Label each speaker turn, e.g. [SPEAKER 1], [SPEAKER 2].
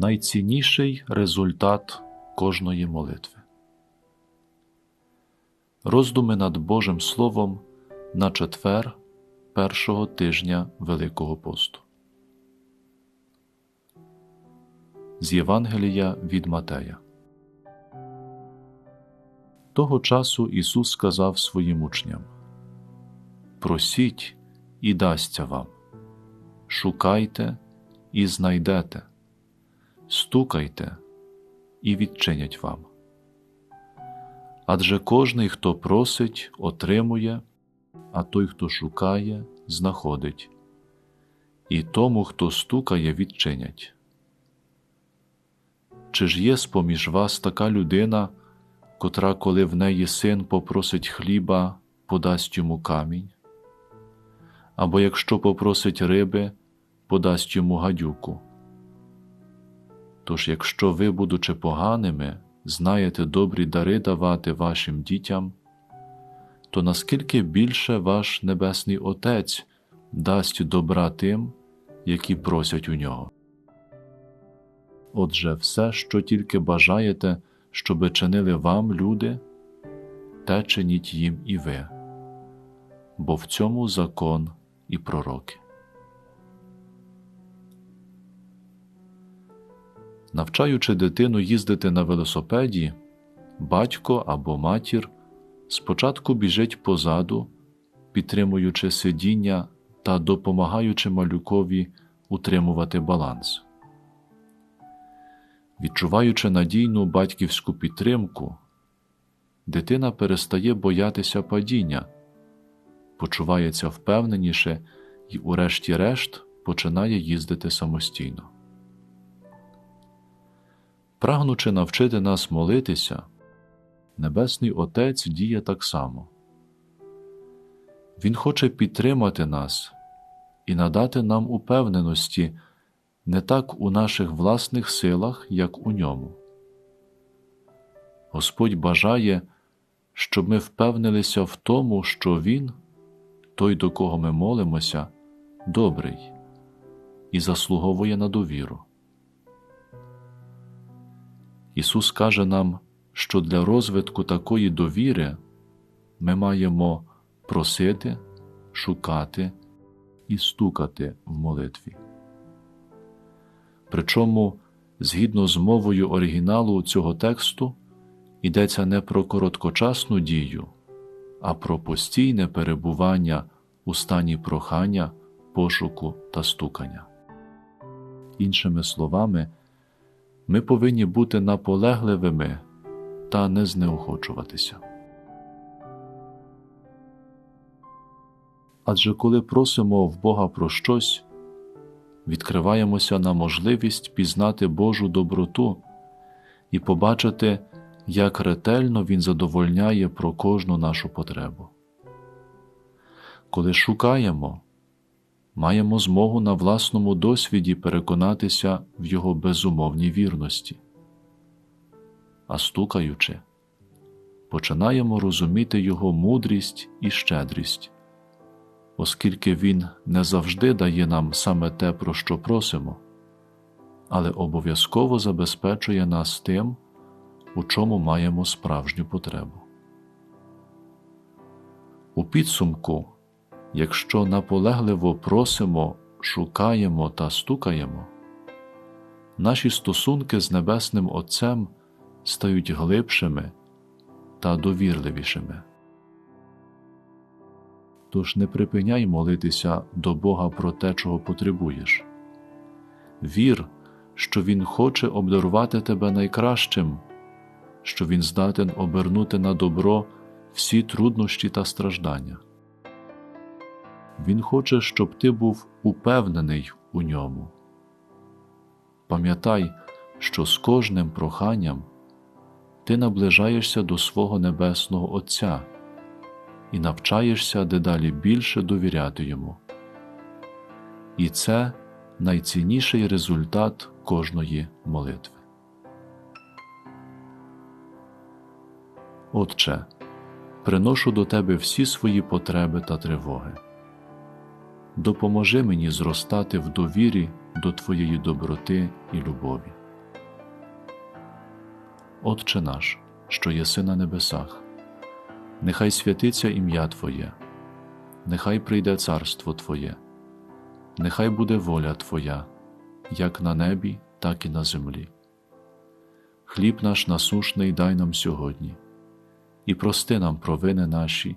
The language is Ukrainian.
[SPEAKER 1] найцінніший результат кожної молитви. Роздуми над Божим Словом на четвер першого тижня Великого посту. З Євангелія від Матея. Того часу Ісус сказав своїм учням Просіть і дасться вам, шукайте і знайдете, стукайте і відчинять вам. Адже кожний, хто просить, отримує, а той, хто шукає, знаходить, і тому, хто стукає, відчинять. Чи ж є з-поміж вас така людина, котра, коли в неї син попросить хліба, подасть йому камінь? Або якщо попросить риби, подасть йому гадюку? Тож, якщо ви, будучи поганими, знаєте добрі дари давати вашим дітям, то наскільки більше ваш Небесний Отець дасть добра тим, які просять у нього. Отже, все, що тільки бажаєте, щоби чинили вам люди, те чиніть їм і ви, бо в цьому закон і пророки. Навчаючи дитину їздити на велосипеді, батько або матір спочатку біжить позаду, підтримуючи сидіння та допомагаючи малюкові утримувати баланс. Відчуваючи надійну батьківську підтримку, дитина перестає боятися падіння, почувається впевненіше і, урешті-решт, починає їздити самостійно. Прагнучи навчити нас молитися, Небесний Отець діє так само. Він хоче підтримати нас і надати нам упевненості не так у наших власних силах, як у ньому. Господь бажає, щоб ми впевнилися в тому, що Він, той, до кого ми молимося, добрий і заслуговує на довіру. Ісус каже нам, що для розвитку такої довіри ми маємо просити, шукати і стукати в молитві. Причому, згідно з мовою оригіналу цього тексту, йдеться не про короткочасну дію, а про постійне перебування у стані прохання, пошуку та стукання. Іншими словами, ми повинні бути наполегливими та не знеохочуватися. Адже коли просимо в Бога про щось, відкриваємося на можливість пізнати Божу доброту і побачити, як ретельно Він задовольняє про кожну нашу потребу. Коли шукаємо, маємо змогу на власному досвіді переконатися в Його безумовній вірності, а стукаючи, починаємо розуміти Його мудрість і щедрість оскільки Він не завжди дає нам саме те, про що просимо, але обов'язково забезпечує нас тим, у чому маємо справжню потребу. У підсумку, якщо наполегливо просимо, шукаємо та стукаємо, наші стосунки з Небесним Отцем стають глибшими та довірливішими. Тож не припиняй молитися до Бога про те, чого потребуєш. Вір, що Він хоче обдарувати тебе найкращим, що Він здатен обернути на добро всі труднощі та страждання. Він хоче, щоб ти був упевнений у ньому. Пам'ятай, що з кожним проханням ти наближаєшся до свого Небесного Отця і навчаєшся дедалі більше довіряти йому. І це найцінніший результат кожної молитви. Отче, приношу до Тебе всі свої потреби та тривоги. Допоможи мені зростати в довірі до Твоєї доброти і любові. Отче наш, що єси на небесах, нехай святиться ім'я Твоє, нехай прийде царство Твоє, нехай буде воля Твоя, як на небі, так і на землі. Хліб наш насушний дай нам сьогодні, і прости нам провини наші,